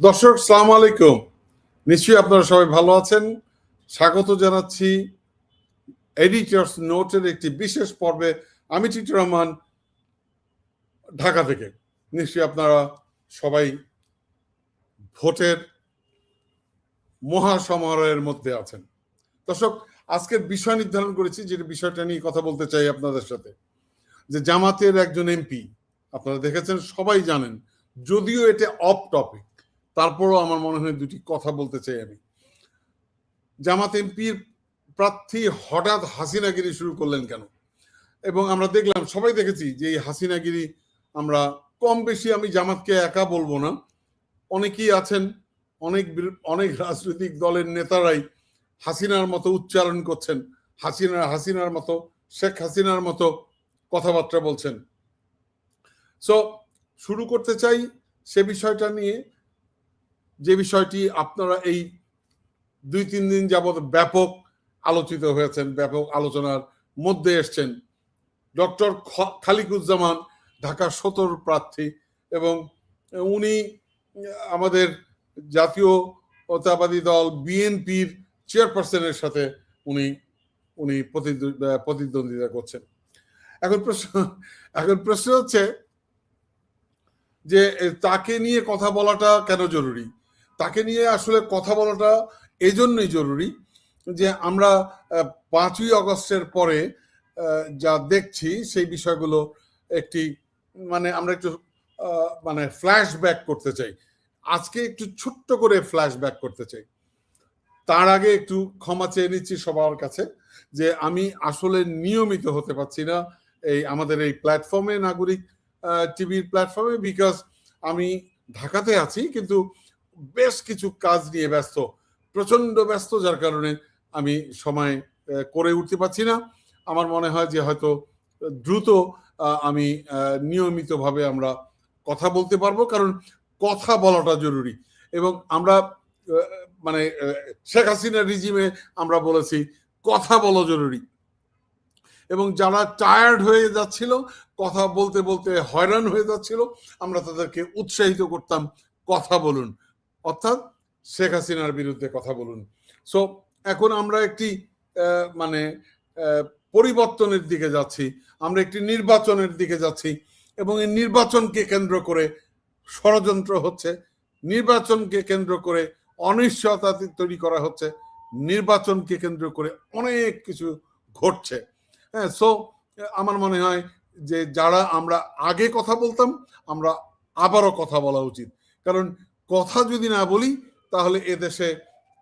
দর্শক, সালাম আলাইকুম। নিশ্চয়ই আপনারা সবাই ভালো আছেন। স্বাগত জানাচ্ছি এডিটর্স নোটের একটি বিশেষ পর্বে। আমি টিটু রহমান ঢাকা থেকে। নিশ্চয়ই আপনারা সবাই ভোটের মহাসমারোহের মধ্যে আছেন। দর্শক আজকের বিষয় নির্ধারণ করেছি, যে বিষয়টা নিয়ে কথা বলতে চাই আপনাদের সাথে। যে জামাতের একজন এমপি, আপনারা দেখেছেন, সবাই জানেন, যদিও এটা অফ টপিক তারপরও আমার মনে হয় দুটি কথা বলতে চাই আমি। জামাত এমপির প্রার্থী হঠাৎ হাসিনাগিরি শুরু করলেন কেন? এবং আমরা দেখলাম, সবাই দেখেছি যে এই হাসিনাগিরি আমরা কম বেশি আমি জামাতকে একা বলব না। অনেকেই আছেন অনেক অনেক রাজনৈতিক দলের নেতারাই হাসিনার মতো উচ্চারণ করছেন। হাসিনা, হাসিনার মতো, শেখ হাসিনার মতো কথাবার্তা বলছেন। সো শুরু করতে চাই সে বিষয়টা নিয়ে। যে বিষয়টি আপনারা এই দুই, তিন দিন যাবৎ ব্যাপক আলোচিত হয়েছেন, ব্যাপক আলোচনার মধ্যে এসছেন ডক্টর খালিকুজ্জামান ঢাকা সতর প্রার্থী এবং উনি আমাদের জাতীয়তাবাদী দল বিএনপির চেয়ারপারসনের সাথে উনি উনি প্রতিদ্ব- প্রতিদ্বন্দ্বিতা করছেন। এখন প্রশ্ন এখন প্রশ্ন হচ্ছে যে তাকে নিয়ে কথা বলাটা কেন জরুরি? তাকে নিয়ে আসলে কথা বলাটা এজন্যই জরুরি যে, আমরা পাঁচই অগস্টের পরে যা দেখছি সেই বিষয়গুলো একটি মানে আমরা একটু মানে ফ্ল্যাশব্যাক করতে চাই। আজকে একটু ছোট্ট করে ফ্ল্যাশব্যাক করতে চাই। তার আগে একটু ক্ষমা চেয়ে নিচ্ছি সবার কাছে যে আমি আসলে নিয়মিত হতে পারছি না এই আমাদের এই প্ল্যাটফর্মে নাগরিক টিভির প্ল্যাটফর্মে বিকজ আমি ঢাকাতে আছি কিন্তু বেশ কিছু কাজ নিয়ে ব্যস্ত প্রচণ্ড ব্যস্ত, যার কারণে আমি সময় করে উঠতে পারছি না। আমার মনে হয় যে হয়তো দ্রুত আমি নিয়মিতভাবে আমরা কথা বলতে পারব। কারণ কথা বলাটা জরুরি। এবং আমরা মানে শেখ হাসিনা রিজিমে আমরা বলেছি, কথা বলা জরুরি। এবং যারা টায়ার্ড হয়ে যাচ্ছিল, কথা বলতে বলতে হয়রান হয়ে যাচ্ছিল, আমরা তাদেরকে উৎসাহিত করতাম, কথা বলুন। অর্থাৎ শেখ হাসিনার বিরুদ্ধে কথা বলুন। সো এখন আমরা একটি মানে পরিবর্তনের দিকে যাচ্ছি। আমরা একটি নির্বাচনের দিকে যাচ্ছি। এবং এই নির্বাচনকে কেন্দ্র করে ষড়যন্ত্র হচ্ছে। নির্বাচনকে কেন্দ্র করে অনিশ্চয়তা তৈরি করা হচ্ছে। নির্বাচনকে কেন্দ্র করে অনেক কিছু ঘটছে। হ্যাঁ সো আমার মনে হয় যে যারা আমরা আগে কথা বলতাম, আমরা আবারও কথা বলা উচিত। কারণ কথা যদি না বলি, তাহলে এদেশে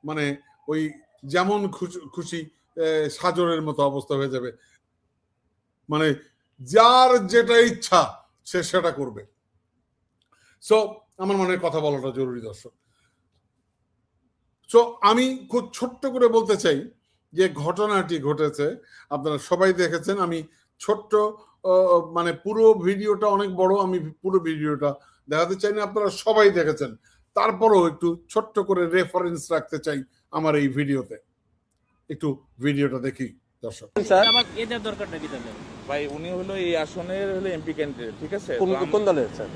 মানে ওই যেমন খুশি- খুশি সাজরের মতো অবস্থা হয়ে যাবে। মানে যার যেটা ইচ্ছা, সে সেটা করবে। সো আমার মনে হয় কথা বলাটা জরুরি দর্শক। সো আমি খুব ছোট্ট করে বলতে চাই যে ঘটনাটি ঘটেছে আপনারা সবাই দেখেছেন আমি ছোট্ট মানে পুরো ভিডিওটা অনেক বড় আমি পুরো ভিডিওটা দেখাতে চাই না আপনারা সবাই দেখেছেন। তারপরেও একটু ছোট্ট করে রেফারেন্স রাখতে চাই আমার এই ভিডিওতে। একটু ভিডিওটা দেখি দর্শক। ভাই উনি হলো এই আসনের হলো এমপি ক্যান্ডিডেট ঠিক আছে? কোন কোন দলের স্যার?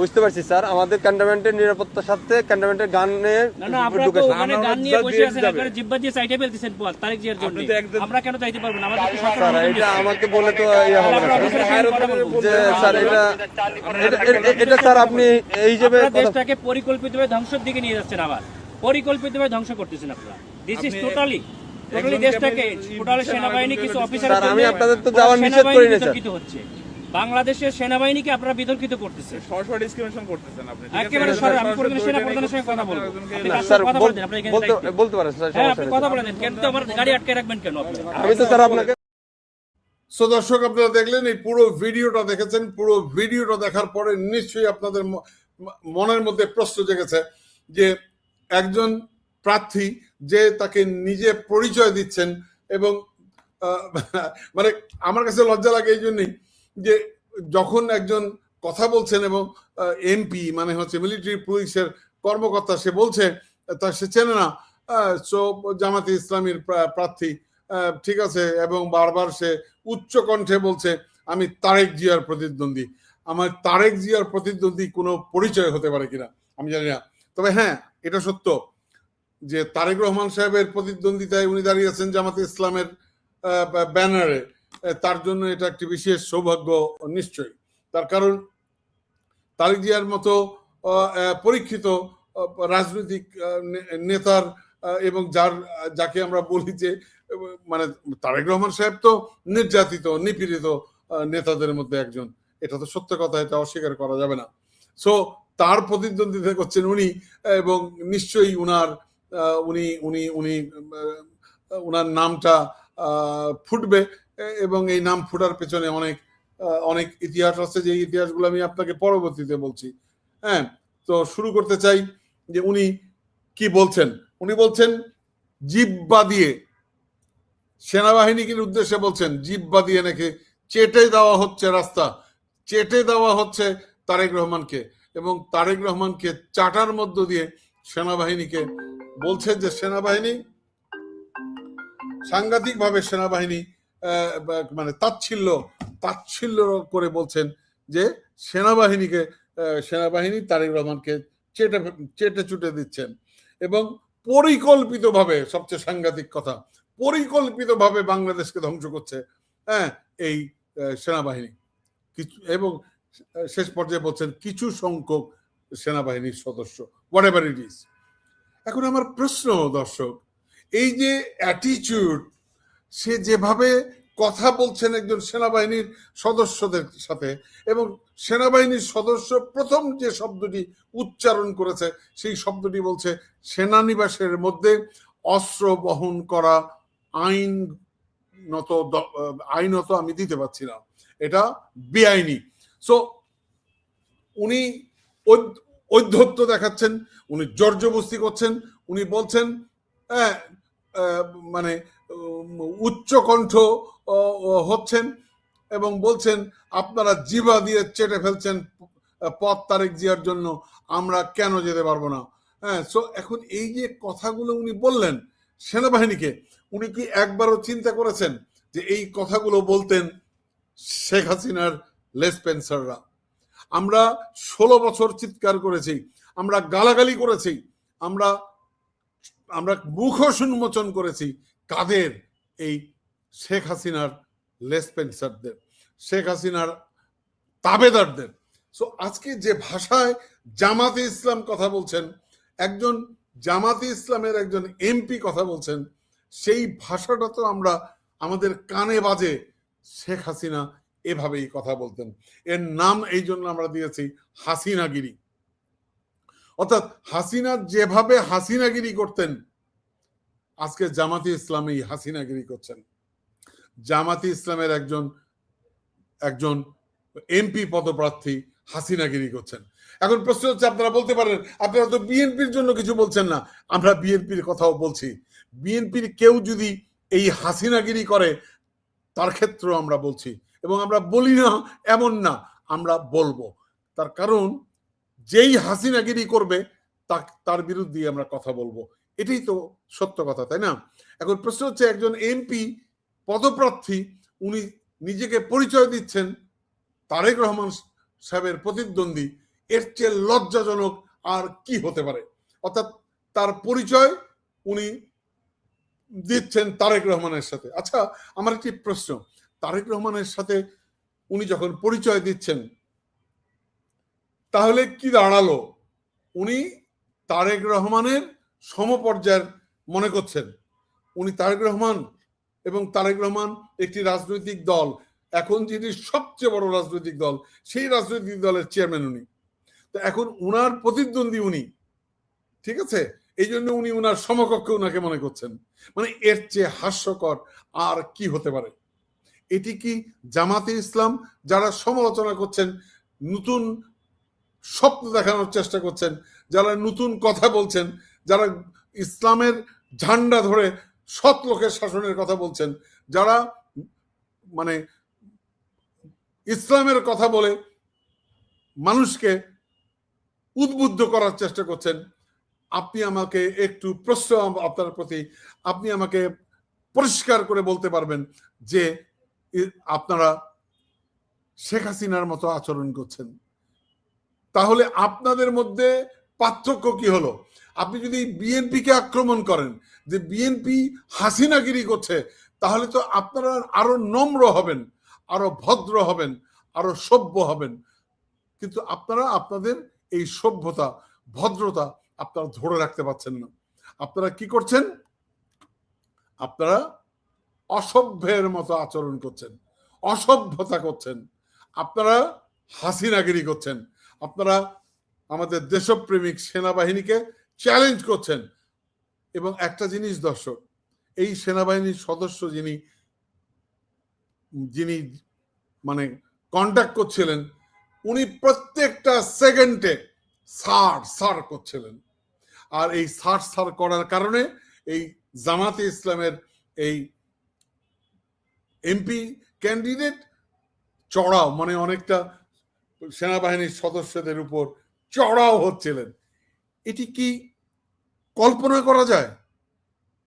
বুঝতে পারছি স্যার আমাদের ক্যান্টনমেন্টের নিরাপত্তার সাথে ক্যান্টনমেন্টের গানের না না আপনারা তো ঢুকেছে। ওখানে গান নিয়ে বসে আছেন যাবে। জিব্বা দিয়ে সাইডে ফেলতেছেন বল তারিখ জিয়ার জন্য আপনি তো আমরা কেন চাইতে পারব না আমাদের স্যার এটা আমাকে বলে তো ইয়ে হবে না। যে স্যার এটা স্যার আপনি এই কথা দেশটাকে পরিকল্পিতভাবে ধ্বংসের দিকে নিয়ে যাচ্ছেন আবার পরিকল্পিতভাবে ধ্বংস করতেছেন আপনারা দিস ইজ টোটালি টোটালি দেশটাকে টোটাল সেনাবাহিনী কিছু। অফিসার আমি আপনাদের তো যাওয়ার নিষেধ করি না, স্যার। বাংলাদেশের সেনাবাহিনীকে আপনারা বিতর্কিত করতেছে। সরাসরি ডিসক্রিমিনেশন করতেছেন আপনি একেবারে এটা সর- আমি সরাসরি পরিবেশ সেনা প্রধানের সঙ্গে কথা বলব। আপনি স্যার কথা বল- বলতেন আপনি বলতে বলতে পারেন স্যার হ্যাঁ আপনি কথা স্যার। বলে দেন কিন্তু আমার গাড়ি আটকে রাখবেন কেন আপনি? আমি তো স্যার আপনাকে সো দর্শক আপনারা দেখলেন এই পুরো ভিডিওটা দেখেছেন পুরো ভিডিওটা দেখার পরে নিশ্চয়ই আপনাদের মনের মধ্যে প্রশ্ন জেগেছে যে একজন প্রার্থী যে তাকে নিজে পরিচয় দিচ্ছেন এবং আহ, মানে আমার কাছে লজ্জা লাগে এই জন্যই। যে যখন একজন কথা বলছেন এবং এমপি মানে হচ্ছে মিলিটারি পুলিশের কর্মকর্তা, সে বলছে, তা সে চেনে না সো জামাতে ইসলামীর প্রার্থী ঠিক আছে, এবং বারবার সে উচ্চ কণ্ঠে বলছে, আমি তারেক জিয়ার প্রতিদ্বন্দ্বী। আমার তারেক জিয়ার প্রতিদ্বন্দ্বী কোনো পরিচয় হতে পারে কিনা, আমি জানি না। তবে হ্যাঁ এটা সত্য যে তারেক রহমান সাহেবের প্রতিদ্বন্দ্বিতায় উনি দাঁড়িয়েছেন জামাতে ইসলামের ব্যানারে। তার জন্য এটা একটি বিশেষ সৌভাগ্য নিশ্চয়ই। তার কারণ তারেক জিয়ার মতো পরীক্ষিত রাজনৈতিক নেতার এবং যার, যাকে আমরা বলি যে মানে তারেক রহমান সাহেব তো নির্যাতিত, নিপীড়িত নেতাদের মধ্যে একজন। এটা তো সত্য কথা, এটা অস্বীকার করা যাবে না। সো তার প্রতিদ্বন্দ্বিতা করছেন উনি, এবং নিশ্চয়ই উনার উনি উনি উনি উনার নামটা ফুটবে। এবং এই নাম ফুটার পেছনে অনেক অনেক ইতিহাস আছে যে ইতিহাসগুলো আমি আপনাকে পরবর্তীতে বলছি। হ্যাঁ তো শুরু করতে চাই যে উনি কি বলছেন? উনি বলছেন জিব্বা দিয়ে সেনাবাহিনীকে উদ্দেশ্যে বলছেন জিব্বা দিয়ে নাকি চেটে দেওয়া হচ্ছে রাস্তা। চেটে দেওয়া হচ্ছে তারেক রহমানকে এবং তারেক রহমানকে চাটার মধ্য দিয়ে সেনাবাহিনীকে বলছে যে, সেনাবাহিনী, সাংঘাতিকভাবে সেনাবাহিনী মানে তাচ্ছিল্য তাচ্ছিল্য করে বলছেন যে সেনাবাহিনীকে সেনাবাহিনী তারেক রহমানকে চেটে চেটে চুটে দিচ্ছেন। এবং পরিকল্পিতভাবে, সবচেয়ে সাংঘাতিক কথা, পরিকল্পিতভাবে বাংলাদেশকে ধ্বংস করছে হ্যাঁ এই সেনাবাহিনী। কিছু, এবং শেষ পর্যায়ে বলছেন কিছু সংখ্যক সেনাবাহিনীর সদস্য হোয়াট এভার ইট ইজ এখন আমার প্রশ্ন, দর্শক, এই যে অ্যাটিচিউড সে যেভাবে কথা বলছেন একজন সেনাবাহিনীর সদস্যদের সাথে এবং সেনাবাহিনীর সদস্য প্রথম যে শব্দটি উচ্চারণ করেছে সেই শব্দটি বলছে সেনানিবাসের মধ্যে অস্ত্র বহন করা আইনত আইনত আমি দিতে পারছি না। এটা বেআইনি। সো উনি ঔদ্ধত্য দেখাচ্ছেন উনি জর্জবস্তি করছেন উনি বলছেন হ্যাঁ, মানে উচ্চকণ্ঠ হচ্ছেন এবং বলছেন, আপনারা জিবা দিয়ে চেটে ফেলছেন পথ তারেক জিয়ার জন্য, আমরা কেন যেতে পারব না? হ্যাঁ সো এখন এই যে কথাগুলো উনি বললেন সেনাবাহিনীকে, উনি কি একবারও চিন্তা করেছেন যে এই কথাগুলো বলতেন শেখ হাসিনার লেসপেন্সাররা আমরা ষোলো বছর চিৎকার করেছি, আমরা গালাগালি করেছি, আমরা আমরা মুখোশ উন্মোচন করেছি কাদের? এই শেখ হাসিনার লেসপেন্সারদের শেখ হাসিনার তাবেদারদের। সো আজকে যে ভাষায় জামাতে ইসলাম কথা বলছেন, একজন জামাতে ইসলামের একজন এমপি কথা বলছেন, সেই ভাষাটা তো আমরা আমাদের কানে বাজে শেখ হাসিনা এভাবেই কথা বলতেন। এর নাম এই জন্য আমরা দিয়েছি হাসিনাগিরি। অর্থাৎ হাসিনা যেভাবে হাসিনাগিরি করতেন, আজকে জামাতি ইসলাম এই হাসিনাগিরি করছেন। জামাতি ইসলামের একজন একজন এমপি পদপ্রার্থী হাসিনাগিরি করছেন। এখন প্রশ্ন হচ্ছে, আপনারা বলতে পারেন, আপনারা তো বিএনপির জন্য কিছু বলছেন না। আমরা বিএনপির কথাও বলছি। বিএনপির কেউ যদি এই হাসিনাগিরি করে, তার ক্ষেত্রেও আমরা বলছি। এবং আমরা বলি না, এমন না, আমরা বলব। তার কারণ যেই হাসিনাগিরি করবে তার বিরুদ্ধে আমরা কথা বলব। এটাই তো সত্য কথা, তাই না? এখন প্রশ্ন হচ্ছে, একজন এমপি পদপ্রার্থী, উনি নিজেকে পরিচয় দিচ্ছেন তারেক রহমান সাহেবের প্রতিদ্বন্দ্বী, এর চেয়ে লজ্জাজনক আর কি হতে পারে? অর্থাৎ তার পরিচয় উনি দিচ্ছেন তারেক রহমানের সাথে। আচ্ছা আমার একটি প্রশ্ন, তারেক রহমানের সাথে উনি যখন পরিচয় দিচ্ছেন তাহলে কি দাঁড়াল? উনি তারেক রহমানের সমপর্যায়ের মনে করছেন। উনি তারেক রহমান এবং তারেক রহমান একটি রাজনৈতিক দল। এখন যিনি সবচেয়ে বড় রাজনৈতিক দল, সেই রাজনৈতিক দলের চেয়ারম্যান উনি। তো এখন উনার প্রতিদ্বন্দ্বী উনি। ঠিক আছে? এই জন্য উনি উনার সমকক্ষে উনাকে মনে করছেন। মানে এর চেয়ে হাস্যকর আর কি হতে পারে? এটি কি জামাতে ইসলাম, যারা সমালোচনা করছেন, নতুন স্বপ্ন দেখানোর চেষ্টা করছেন, যারা নতুন কথা বলছেন, যারা ইসলামের ঝান্ডা ধরে সৎ লোকের শাসনের কথা বলছেন, যারা মানে ইসলামের কথা বলে মানুষকে উদ্বুদ্ধ করার চেষ্টা করছেন, আপনি আমাকে একটু প্রশ্ন আপনার প্রতি, আপনি আমাকে পরিষ্কার করে বলতে পারবেন যে আপনারা শেখ হাসিনার মতো আচরণ করছেন। তাহলে আপনাদের মধ্যে পার্থক্য কি হলো? আপনি যদি বিএনপিকে আক্রমণ করেন, যে বিএনপি হাসিনাগিরি করছে, তাহলে তো আপনারা আরও নম্র হবেন, আরও ভদ্র হবেন, আরও সভ্য হবেন। কিন্তু আপনারা আপনাদের এই সভ্যতা, ভদ্রতা আপনারা ধরে রাখতে পারছেন না। আপনারা কি করছেন? আপনারা অসভ্যের মতো আচরণ করছেন, অসভ্যতা করছেন। আপনারা হাসিনাগিরি করছেন আপনারা আমাদের দেশপ্রেমিক সেনাবাহিনীকে চ্যালেঞ্জ করছেন। এবং একটা জিনিস দর্শক, এই সেনাবাহিনীর সদস্য যিনি যিনি মানে কন্ট্যাক্ট করছিলেন, উনি প্রত্যেকটা সেকেন্ডে সার সার করছিলেন। আর এই সার সার করার কারণে এই জামাতে ইসলামের এই এমপি ক্যান্ডিডেট চড়াও মানে অনেকটা সেনাবাহিনীর সদস্যদের উপর চড়াও হচ্ছিলেন। এটি কি কল্পনা করা যায়?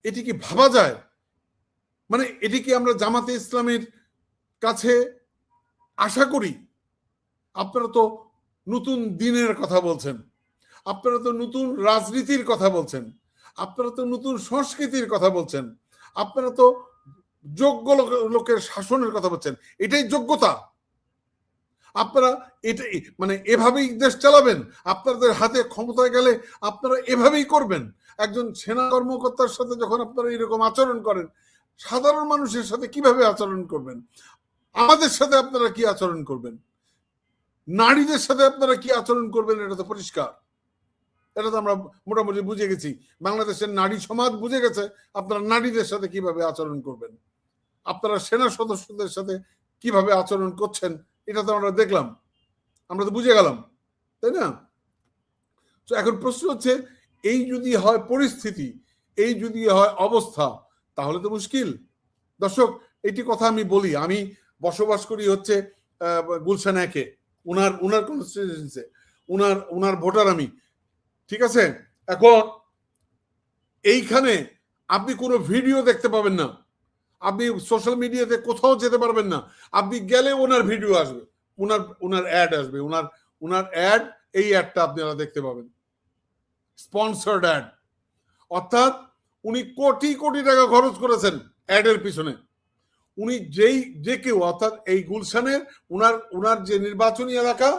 এটি কি ভাবা যায়? মানে এটি কি আমরা জামাতে ইসলামের কাছে আশা করি? আপনারা তো নতুন দিনের কথা বলছেন। আপনারা তো নতুন রাজনীতির কথা বলছেন। আপনারা তো নতুন সংস্কৃতির কথা বলছেন। আপনারা তো যোগ্য লোক- লোকের শাসনের কথা বলছেন। এটাই যোগ্যতা। আপনারা এটা মানে এভাবেই দেশ চালাবেন, আপনাদের হাতে ক্ষমতায় গেলে আপনারা এভাবেই করবেন। একজন সেনা কর্মকর্তার সাথে যখন আপনারা এরকম আচরণ করেন, সাধারণ মানুষের সাথে কীভাবে আচরণ করবেন? আমাদের সাথে আপনারা কি আচরণ করবেন? নারীদের সাথে আপনারা কি আচরণ করবেন? এটা তো পরিষ্কার। এটা তো আমরা মোটামুটি বুঝে গেছি। বাংলাদেশের নারী সমাজ বুঝে গেছে আপনারা নারীদের সাথে কীভাবে আচরণ করবেন। আপনারা সেনা সদস্যদের সাথে কীভাবে আচরণ করছেন? এটা তো আমরা দেখলাম। আমরা তো বুঝে গেলাম, তাই না? তো এখন প্রশ্ন হচ্ছে, এই যদি হয় পরিস্থিতি, এই যদি হয় অবস্থা, তাহলে তো মুশকিল। দর্শক, এইটি কথা আমি বলি, আমি বসবাস করি হচ্ছে গুলশান একে, উনার উনার কনস্টিটিউন্সিতে উনার উনার ভোটার আমি, ঠিক আছে? এখন, এইখানে আপনি কোনো ভিডিও দেখতে পাবেন না। আপনি সোশ্যাল মিডিয়াতে কোথাও যেতে পারবেন না। আপনি গেলে ওনার ভিডিও আসবে। ওনার ওনার অ্যাড আসবে। ওনার ওনার অ্যাড এই অ্যাডটা আপনারা দেখতে পাবেন। স্পন্সার্ড অ্যাড অর্থাৎ উনি কোটি কোটি টাকা খরচ করেছেন অ্যাডের পিছনে। উনি যেই, যে কেউ, অর্থাৎ এই গুলশানের উনার উনার যে নির্বাচনী এলাকা,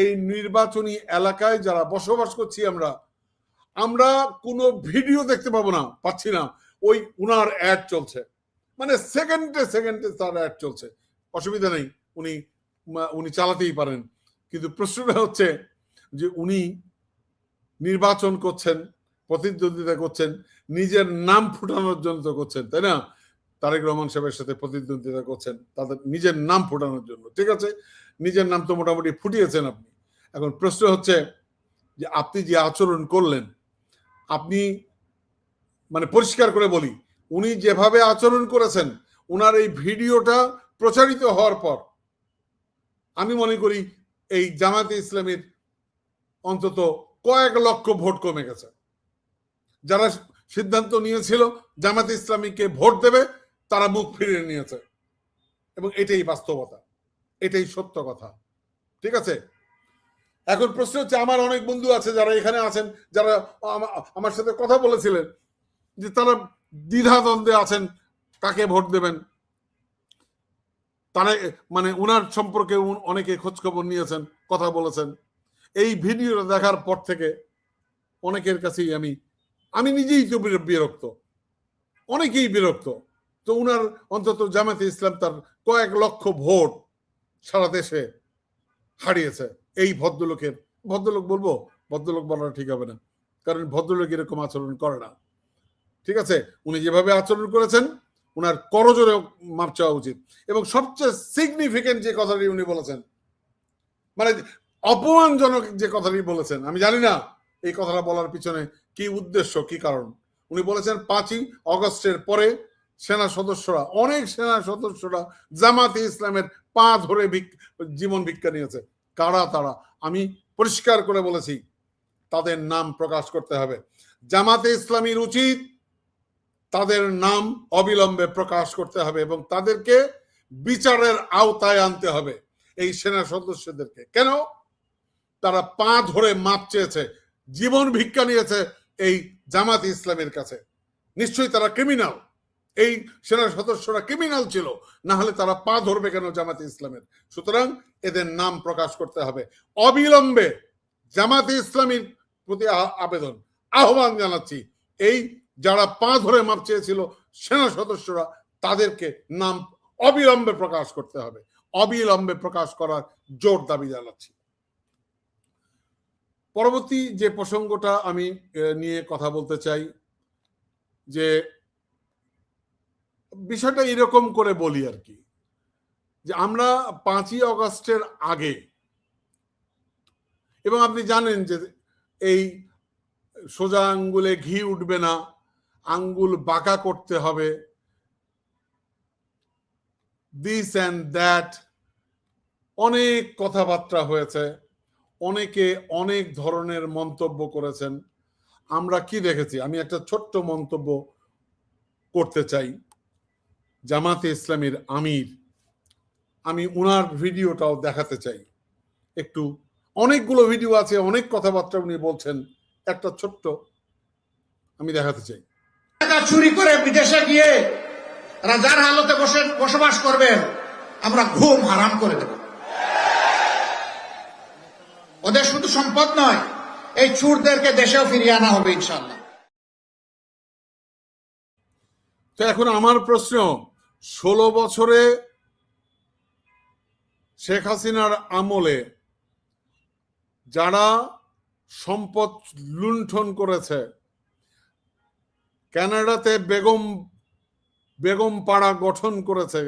এই নির্বাচনী এলাকায় যারা বসবাস করছি আমরা আমরা কোনো ভিডিও দেখতে পাবো না, পাচ্ছি না। ওই উনার অ্যাড চলছে। মানে সেকেন্ডে সেকেন্ডে তার অ্যাড চলছে। অসুবিধা নেই, উনি উনি চালাতেই পারেন। কিন্তু প্রশ্নটা হচ্ছে যে উনি নির্বাচন করছেন, প্রতিদ্বন্দ্বিতা করছেন, নিজের নাম ফুটানোর জন্য তো করছেন, তাই না? তারেক রহমান সাহেবের সাথে প্রতিদ্বন্দ্বিতা করছেন, তাদের নিজের নাম ফুটানোর জন্য, ঠিক আছে? নিজের নাম তো মোটামুটি ফুটিয়েছেন আপনি। এখন প্রশ্ন হচ্ছে যে আপনি যে আচরণ করলেন, আপনি মানে পরিষ্কার করে বলি উনি যেভাবে আচরণ করেছেন ওনার এই ভিডিওটা প্রচারিত হওয়ার পর আমি মনে করি এই জামাতে ইসলামের অন্তত কয়েক লক্ষ ভোট কমে গেছে। যারা সিদ্ধান্ত নিয়েছিল জামাতে ইসলামীকে ভোট দেবে, তারা মুখ ফিরিয়ে নিয়েছে। এবং এটাই বাস্তবতা, এটাই সত্য কথা। ঠিক আছে? এখন প্রশ্ন হচ্ছে, আমার অনেক বন্ধু আছে যারা এখানে আছেন, যারা আমার সাথে কথা বলেছিলেন, যে তারা দ্বিধাদ্বন্দ্বে আছেন, কাকে ভোট দেবেন? তারা মানে উনার সম্পর্কে অনেকে খোঁজখবর নিয়েছেন, কথা বলেছেন। এই ভিডিওটা দেখার পর থেকে অনেকের কাছেই আমি আমি নিজেই তো বিরক্ত। অনেকেই বিরক্ত। তো উনার অন্তত জামাতে ইসলাম তার কয়েক লক্ষ ভোট সারা দেশে হারিয়েছে। এই ভদ্রলোকের, ভদ্রলোক বলব, ভদ্রলোক বলাটা ঠিক হবে না। কারণ ভদ্রলোক এরকম আচরণ করে না। ঠিক আছে? উনি যেভাবে আচরণ করেছেন, উনার করজোরে মাপ চাওয়া উচিত। এবং সবচেয়ে সিগনিফিকেন্ট যে কথাটি উনি বলেছেন মানে অপমানজনক যে কথাটি বলেছেন, আমি জানি না এই কথাটা বলার পিছনে কি উদ্দেশ্য, কি কারণ। উনি বলেছেন, পাঁচই অগস্টের পরে সেনা সদস্যরা, অনেক সেনা সদস্যরা জামাতে ইসলামের পা ধরে জীবন ভিক্ষা নিয়েছে। কারা তারা? আমি পরিষ্কার করে বলেছি, তাদের নাম প্রকাশ করতে হবে। জামাতে ইসলামীর উচিত তাদের নাম অবিলম্বে প্রকাশ করতে হবে এবং তাদেরকে বিচারের আওতায় আনতে হবে এই সেনা সদস্যদেরকে। কেন? তারা পা ধরে মাপ চেয়েছে, জীবন ভিক্ষা নিয়েছে এই জামাত ইসলামের কাছে। নিশ্চয়ই তারা ক্রিমিনাল এই সেনা সদস্যরা ক্রিমিনাল ছিল, না হলে তারা পা ধরবে কেন জামাতে ইসলামের? সুতরাং এদের নাম প্রকাশ করতে হবে। অবিলম্বে জামাতে ইসলামীর প্রতি আবেদন, আহ্বান জানাচ্ছি, এই যারা পা ধরে মাপ চেয়েছিল, সেনা সদস্যরা তাদেরকে নাম অবিলম্বে প্রকাশ করতে হবে। অবিলম্বে প্রকাশ করার জোর দাবি জানাচ্ছি। পরবর্তী যে প্রসঙ্গটা আমি নিয়ে কথা বলতে চাই, যে বিষয়টা এরকম করে বলি আর কি, যে আমরা পাঁচই অগস্টের আগে, এবং আপনি জানেন যে এই সোজা আঙ্গুলে ঘি উঠবে না আঙ্গুল বাঁকা করতে হবে। দিস অ্যান্ড দ্যাট অনেক কথাবার্তা হয়েছে। অনেকে অনেক ধরনের মন্তব্য করেছেন। আমরা কি দেখেছি? আমি একটা ছোট্ট মন্তব্য করতে চাই। জামাতে ইসলামের আমির। আমি উনার ভিডিওটাও দেখাতে চাই। একটু অনেকগুলো ভিডিও আছে, অনেক কথাবার্তা উনি বলছেন। একটা ছোট্ট আমি দেখাতে চাই। টাকা চুরি করে বিদেশে গিয়ে রাজার হালতে বসে বসবাস করবেন, আমরা ঘুম হারাম করে দেব। ওদের শুধু সম্পদ নয়, এই চুরদেরকে দেশেও ফিরিয়ে আনা হবে ইনশাল্লাহ তো এখন আমার প্রশ্ন, ষোলো বছরে শেখ হাসিনার আমলে যারা সম্পদ লুণ্ঠন করেছে কানাডাতে বেগম বেগম পাড়া গঠন করেছে,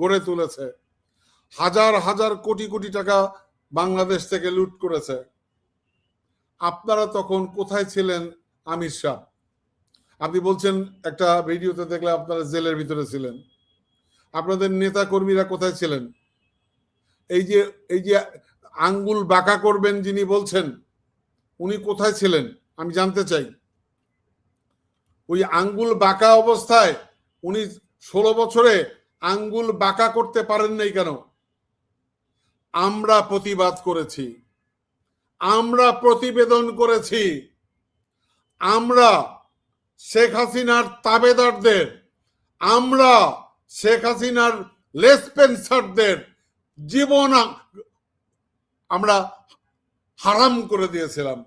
গড়ে তুলেছে। হাজার হাজার কোটি কোটি টাকা বাংলাদেশ থেকে লুট করেছে। আপনারা তখন কোথায় ছিলেন, আমির শাহ? আপনি বলছেন একটা ভিডিওতে দেখলে আপনারা জেলের ভিতরে ছিলেন। আপনাদের নেতা কর্মীরা কোথায় ছিলেন? এই যে এই যে আঙ্গুল বাঁকা করবেন যিনি বলছেন, উনি কোথায় ছিলেন? আমি জানতে চাই। ওই আঙ্গুল বাঁকা অবস্থায় উনি ষোলো বছরে আঙ্গুল বাঁকা করতে পারেন নাই কেন? আমরা প্রতিবাদ করেছি। আমরা প্রতিবেদন করেছি। আমরা শেখ হাসিনার তাবেদারদের, আমরা শেখ হাসিনার লেসপেন্সারদের জীবন আমরা হারাম করে দিয়েছিলাম।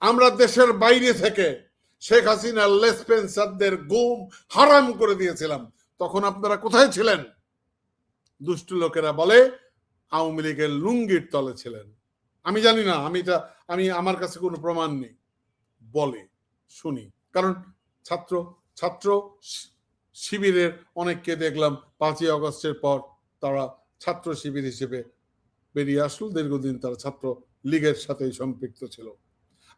আমরা দেশের বাইরে থেকে শেখ হাসিনার লেসপেন্সারদের গুম, হারাম করে দিয়েছিলাম। তখন আপনারা কোথায় ছিলেন? দুষ্টু লোকেরা বলে, আওয়ামী লীগের লুঙ্গির তলে ছিলেন। আমি জানি না, আমি এটা, আমি, আমার কাছে কোনো প্রমাণ নেই। বলে, শুনি। কারণ ছাত্র ছাত্র শিবিরের অনেককে দেখলাম, পাঁচই আগস্টের পর তারা ছাত্র শিবির হিসেবে বেরিয়ে আসলো। দীর্ঘদিন তারা ছাত্র লীগের সাথেই সম্পৃক্ত ছিল।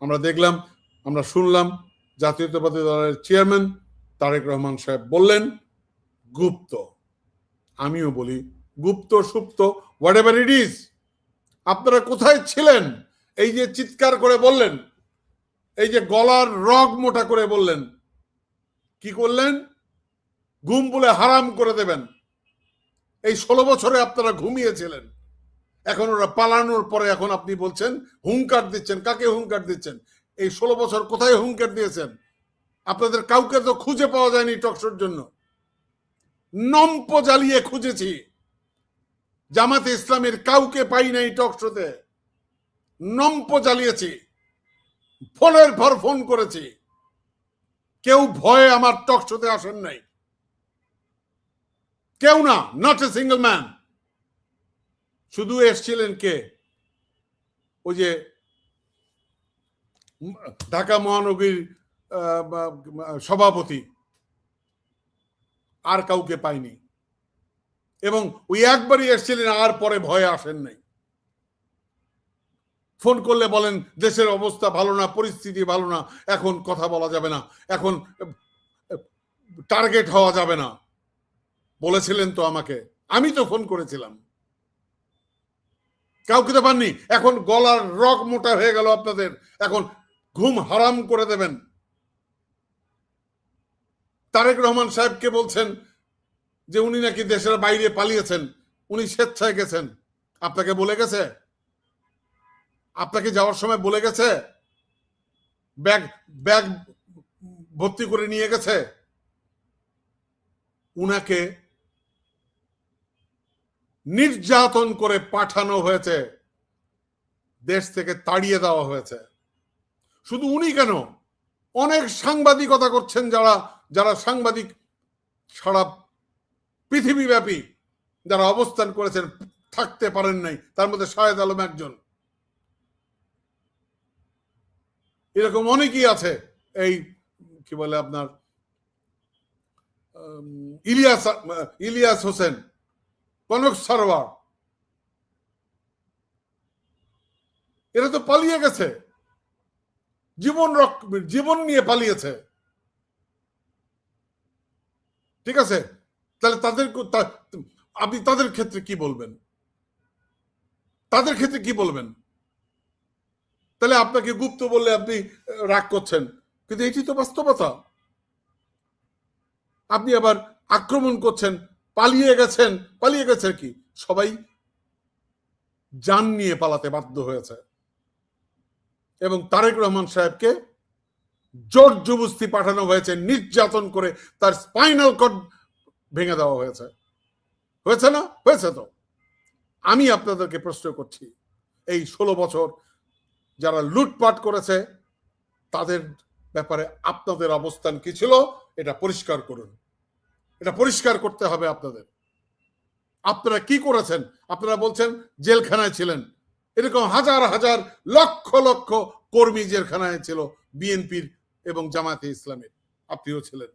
আমরা দেখলাম, আমরা শুনলাম জাতীয়তাবাদী দলের চেয়ারম্যান তারেক রহমান সাহেব বললেন, গুপ্ত। আমিও বলি, গুপ্ত, সুপ্ত হোয়াট এভার ইট ইজ আপনারা কোথায় ছিলেন? এই যে চিৎকার করে বললেন, এই যে গলার রগ মোটা করে বললেন, কি করলেন? ঘুম বলে হারাম করে দেবেন। এই ষোলো বছরে আপনারা ঘুমিয়েছিলেন। এখন ওরা পালানোর পরে এখন আপনি বলছেন, হুঙ্কার দিচ্ছেন। কাকে হুঙ্কার দিচ্ছেন? এই ষোলো বছর কোথায় হুঙ্কার দিয়েছেন? আপনাদের কাউকে তো খুঁজে পাওয়া যায়নি টকশোর জন্য। নম্প জ্বালিয়ে খুঁজেছি। জামাতে ইসলামের কাউকে পাই নাই টকশোতে নম্প জ্বালিয়েছি। ফোনের পর ফোন করেছি। কেউ ভয়ে আমার টক শোতে আসেন নাই। কেউ না নট এ সিঙ্গল ম্যান শুধু এসছিলেন কে? ওই যে ঢাকা মহানগরীর সভাপতি আর কাউকে পাইনি। এবং ওই একবারই এসছিলেন, আর পরে ভয়ে আসেন নাই। ফোন করলে বলেন, দেশের অবস্থা ভালো না, পরিস্থিতি ভালো না, এখন কথা বলা যাবে না, এখন, টার্গেট হওয়া যাবে না। বলেছিলেন তো আমাকে। আমি তো ফোন করেছিলাম। কাউকে তো পাননি। এখন গলার রক মোটা হয়ে গেল আপনাদের। এখন ঘুম হারাম করে দেবেন। তারেক রহমান সাহেবকে বলছেন যে উনি নাকি দেশের বাইরে পালিয়েছেন, উনি স্বেচ্ছায় গেছেন। আপনাকে বলে গেছে? আপনাকে যাওয়ার সময় বলে গেছে? ব্যাগ ব্যাগ ভর্তি করে নিয়ে গেছে? উনাকে নির্যাতন করে পাঠানো হয়েছে। দেশ থেকে তাড়িয়ে দেওয়া হয়েছে। শুধু উনি কেন? অনেক সাংবাদিকতা করছেন যারা যারা সাংবাদিক সারা পৃথিবীব্যাপী যারা অবস্থান করেছেন, থাকতে পারেন নাই। তার মধ্যে শাহেদ আলম একজন। এরকম অনেকেই আছে। এই কি বলে আপনার ইলিয়াস ইলিয়াস হোসেন, কনক সারওয়ার এরা তো পালিয়ে গেছে। জীবন জীবন নিয়ে পালিয়েছে। ঠিক আছে? তাহলে তাদের আপনি তাদের ক্ষেত্রে কি বলবেন? তাদের ক্ষেত্রে কি বলবেন? তাহলে আপনাকে গুপ্ত বললে আপনি রাগ করছেন। কিন্তু এটি তো বাস্তবতা। আপনি আবার আক্রমণ করছেন, পালিয়ে গেছেন। পালিয়ে গেছে কি? সবাই যান নিয়ে পালাতে বাধ্য হয়েছে। এবং তারেক রহমান সাহেবকে জোর জবস্তি পাঠানো হয়েছে, নির্যাতন করে তার স্পাইনাল কর্ড ভেঙে দেওয়া হয়েছে। হয়েছে না? হয়েছে তো। আমি আপনাদেরকে প্রশ্ন করছি, এই ষোলো বছর যারা লুটপাট করেছে, তাদের ব্যাপারে আপনাদের অবস্থান কি ছিল? এটা পরিষ্কার করুন। এটা পরিষ্কার করতে হবে আপনাদের। আপনারা কি করেছেন? আপনারা বলছেন, জেলখানায় ছিলেন। এরকম হাজার হাজার লক্ষ লক্ষ কর্মী জেলখানায় ছিল বিএনপির এবং জামাতে ইসলামের। আপনিও ছিলেন।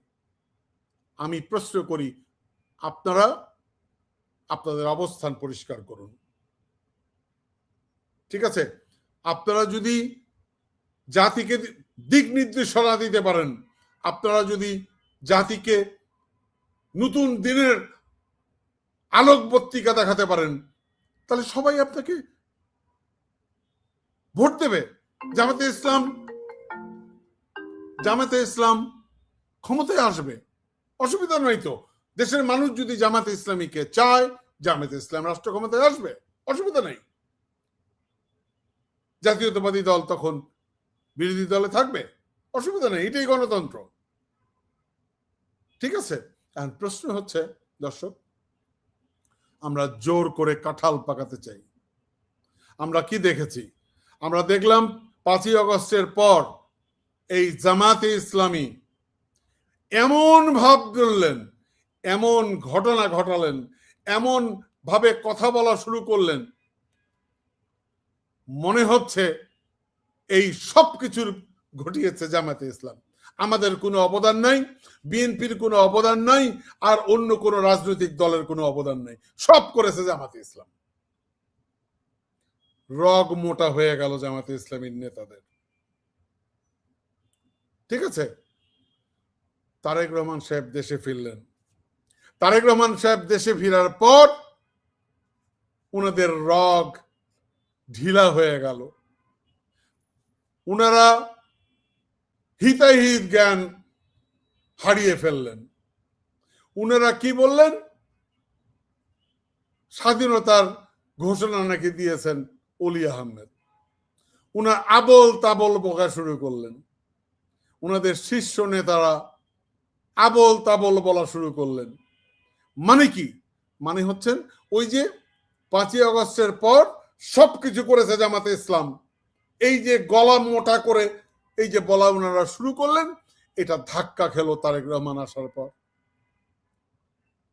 আমি প্রশ্ন করি, আপনারা আপনাদের অবস্থান পরিষ্কার করুন। ঠিক আছে? আপনারা যদি জাতিকে দিক নির্দেশনা দিতে পারেন, আপনারা যদি জাতিকে নতুন দিনের আলোকবর্তিকা দেখাতে পারেন, তাহলে সবাই আপনাকে ভোট দেবে। জামাতে ইসলাম জামাতে ইসলাম ক্ষমতায় আসবে। অসুবিধা নয় তো। দেশের মানুষ যদি জামাতে ইসলামীকে চায়, জামাতে ইসলাম রাষ্ট্র ক্ষমতায় আসবে। অসুবিধা নেই। জাতীয়তাবাদী দল তখন বিরোধী দলে থাকবে। অসুবিধা নেই, এটাই গণতন্ত্র। ঠিক আছে? এখন প্রশ্ন হচ্ছে, দর্শক, আমরা জোর করে কাঁঠাল পাকাতে চাই। আমরা কি দেখেছি? আমরা দেখলাম পাঁচই আগস্টের পর এই জামাতে ইসলামী এমন ভাব ধরলেন এমন ঘটনা ঘটালেন, এমন ভাবে কথা বলা শুরু করলেন। মনে হচ্ছে এই সব কিছুর ঘটিয়েছে জামাতে ইসলাম। আমাদের কোনো অবদান নাই, বিএনপির কোনো অবদান নাই, আর অন্য কোনো রাজনৈতিক দলের কোনো অবদান নাই। সব করেছে জামাতে ইসলাম। রগ মোটা হয়ে গেল জামাতে ইসলামীর নেতাদের। ঠিক আছে? তারেক রহমান সাহেব দেশে ফিরলেন। তারেক রহমান সাহেব দেশে ফেরার পর ওনাদের রগ ঢিলা হয়ে গেল। ওনারা হিতাহিত জ্ঞান হারিয়ে ফেললেন। উনারা কি বললেন? স্বাধীনতার ঘোষণা নাকি দিয়েছেন? অলি আহমেদ। উনার আবল তাবল বকা শুরু করলেন। উনাদের শীর্ষ নেতারা আবল তাবল বলা শুরু করলেন। মানে কি? মানে হচ্ছেন ওই যে পাঁচই আগস্টের পর সবকিছু করেছে জামাতে ইসলাম। এই যে গলা মোটা করে এই যে বলা ওনারা শুরু করলেন, এটা ধাক্কা খেলো তারেক রহমান আসার পর।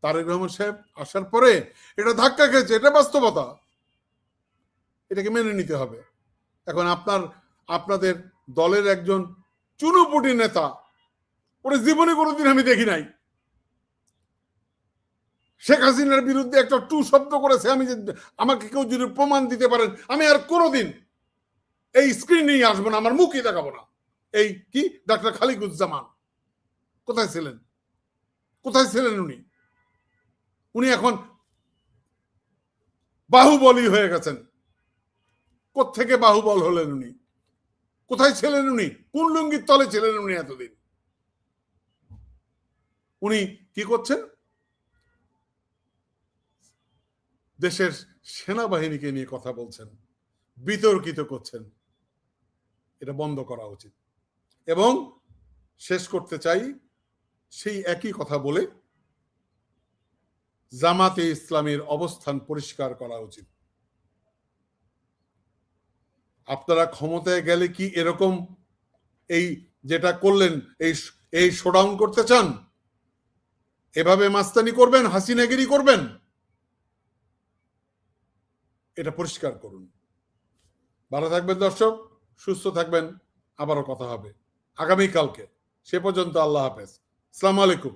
তারেক রহমান সাহেব আসার পরে এটা ধাক্কা খেয়েছে, এটা বাস্তবতা। এটাকে মেনে নিতে হবে। এখন আপনার, আপনাদের দলের একজন চুনুপুটি নেতা, ওরে জীবনে কোনোদিন আমি দেখি নাই। শেখ হাসিনার বিরুদ্ধে একটা টু শব্দ করেছে, আমি আমাকে কেউ যদি প্রমাণ দিতে পারেন, আমি আর কোনোদিন এই স্ক্রিনেই আসব না, আমার মুখই দেখাবো না। এই কি? ডাক্তার খালিকুজ্জামান। কোথায় ছিলেন? কোথায় ছিলেন উনি? উনি এখন বাহুবলী হয়ে গেছেন। থেকে বাহুবল হলেন উনি? কোথায় ছিলেন উনি? কোন লুঙ্গির তলে ছিলেন উনি এতদিন? উনি কি করছেন? দেশের সেনাবাহিনীকে নিয়ে কথা বলছেন, বিতর্কিত করছেন। এটা বন্ধ করা উচিত। এবং শেষ করতে চাই সেই একই কথা বলে জামাতে ইসলামের অবস্থান পরিষ্কার করা উচিত। আপনারা ক্ষমতায় গেলে কি এরকম এই যেটা করলেন, এই এই শোডাউন করতে চান? এভাবে মাস্তানি করবেন, হাসিনাগিরি করবেন? এটা পরিষ্কার করুন। ভালো থাকবেন দর্শক, সুস্থ থাকবেন, আবারও কথা হবে। আগামীকালকে। সে পর্যন্ত আল্লাহ হাফেজ। আসসালামু আলাইকুম।